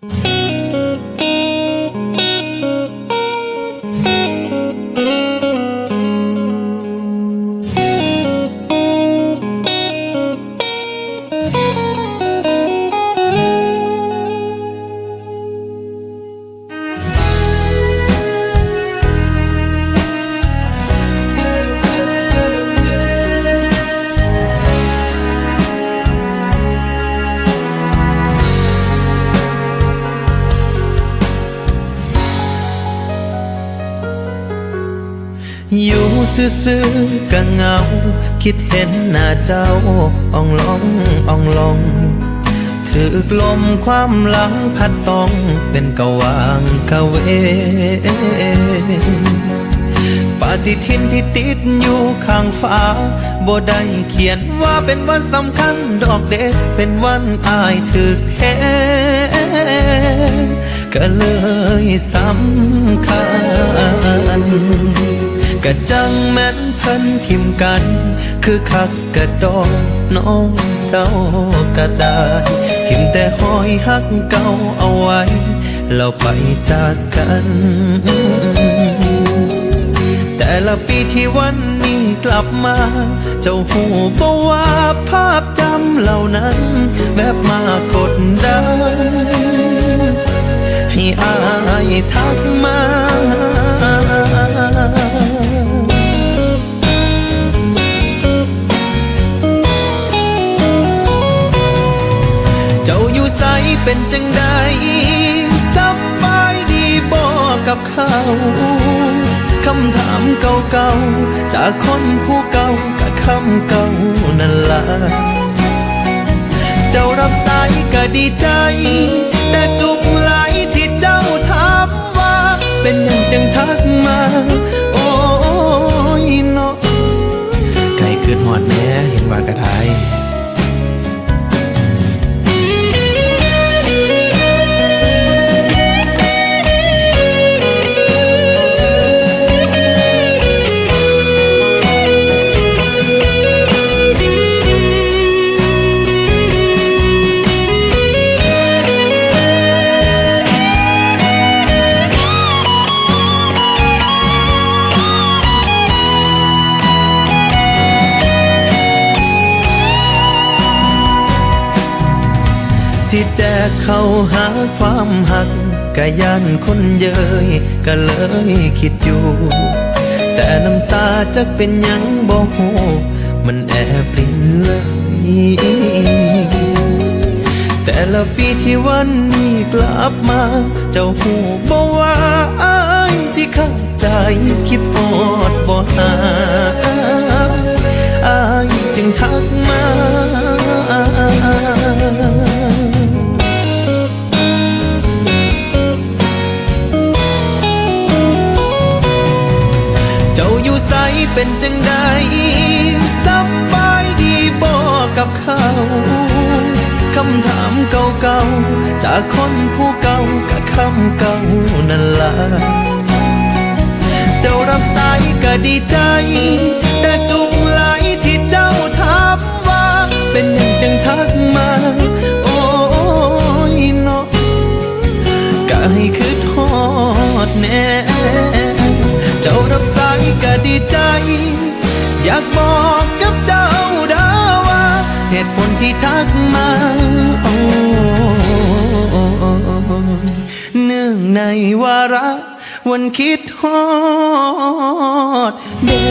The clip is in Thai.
Mm-hmm. อยู่ซื่อๆก็เงา คิดเห็นหน้าเจ้าอ่องลองอ่องลองถือกลมความหลังพัดต้องเป็นกะวางกะเว ปฏิทินที่ติดอยู่ข้างฟ้าบ่ได้เขียนว่าเป็นวันสำคัญดอกเด็เป็นวันอายถึกแท้ก็เลยสำคัญ กะจังแม่นเพิ่นทิมกัน คือคักกะดองน้องเจ้ากะได้ทิมแต่หอยหักเก่าเอาไว้ เราไปจากกัน แต่ละปีที่วันนี้กลับมา เจ้าหูบอว่าภาพจำเหล่านั้นแบบมากดดันให้อายทักมา เป็นจังใดสบายดีบอกกับเขา คำถามเก่าๆ จากคนผู้เก่ากับคำเก่านั่นละเจ้ารับสายก็ดีใจ แต่จุกไหลที่เจ้าถามว่า เป็นอย่างจังทักมา สิแจกเข้าหาความหักกะยันคนเย้ยก็เลยคิดอยู่ แต่น้ำตาจักเป็นยังบ่ฮู้มันแอบปรินเลยแต่ละปีที่วันนี้กลับมา เจ้าหูบอกว่าอายสิเข้าใจคิดอดบ่หา อยู่ใสเป็นจังใดสบายดีบอกกับเขาคำถามเก่าๆ จากคนผู้เก่ากับคำเก่านั่นละเจ้ารับสายก็ดีใจ ก็ดีใจ อยากบอกกับเจ้าดาว่า เหตุผลที่ทักมาโอ้เนื่องในวาระวันคิดฮอดเด้